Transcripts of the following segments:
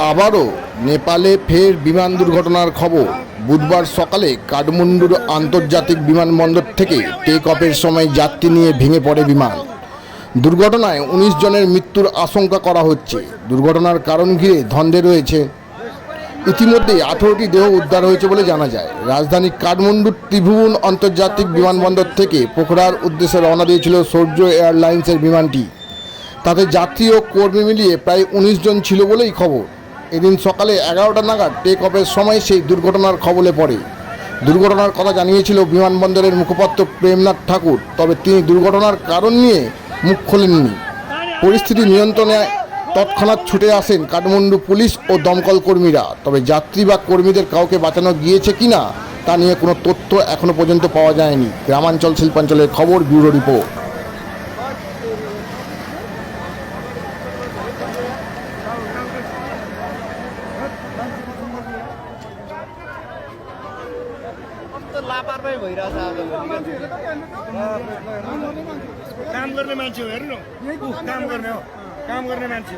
আবারও নেপালে ফের বিমান দুর্ঘটনার খবর। বুধবার সকালে কাঠমান্ডুর আন্তর্জাতিক বিমানবন্দর থেকে টেক অফের সময় যাত্রী নিয়ে ভেঙে পড়ে বিমান। দুর্ঘটনায় উনিশ জনের মৃত্যুর আশঙ্কা করা হচ্ছে। দুর্ঘটনার কারণ ঘিরে ধন্দে রয়েছে। ইতিমধ্যেই আঠেরোটি দেহ উদ্ধার হয়েছে বলে জানা যায়। রাজধানী কাঠমান্ডুর ত্রিভুবন আন্তর্জাতিক বিমানবন্দর থেকে পোখরার উদ্দেশ্যে রওনা দিয়েছিল সৌর্য এয়ারলাইন্সের বিমানটি। তাতে যাত্রী ও কর্মী মিলিয়ে প্রায় উনিশ জন ছিল বলেই খবর। এদিন সকালে এগারোটা নাগাদ টেক অফের সময় সেই দুর্ঘটনার খবরে পড়ে। দুর্ঘটনার কথা জানিয়েছিল বিমানবন্দরের মুখপাত্র প্রেমনাথ ঠাকুর, তবে তিনি দুর্ঘটনার কারণ নিয়ে মুখ খোলেননি। পরিস্থিতি নিয়ন্ত্রণে তৎক্ষণাৎ ছুটে আসেন কাঠমান্ডু পুলিশ ও দমকল কর্মীরা। তবে যাত্রী বা কর্মীদের কাউকে বাঁচানো গিয়েছে কিনা, তা নিয়ে কোনো তথ্য এখনও পর্যন্ত পাওয়া যায়নি। গ্রামাঞ্চল শিল্পাঞ্চলের খবর, ব্যুরো রিপোর্ট। कस्तो लापरवाही भइरहेछ आज काम गर्ने मान्छे हो हेर्नु काम गर्ने हो। काम गर्ने मान्छे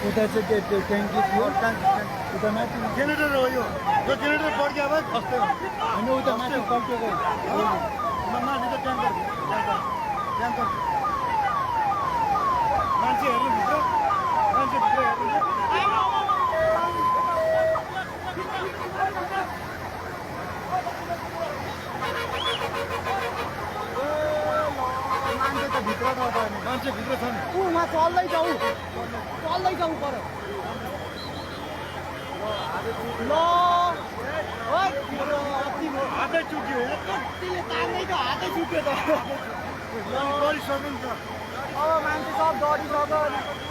उता चाहिँ त्यो त्यो ट्याङ्की थियो उता माथि जेनेरेटर हो यो यो जेनेरेटर पड्क्यो भए खस्दै हो होइन उता माथि पल्टेको माथि त ट्याङ्कर ट्याङ्कर भित्र छ त अनि मान्छे भित्र छ नि ऊ उहाँ चल्दै जाऊ चल्दै जाऊ पर ल ओइ, मेरो अति भयो। हातै चुक्यो हेर कतिले तान्दै त हातै छुट्यो त गरिसक्यो नि त अब मान्छे सब डरिसक्यो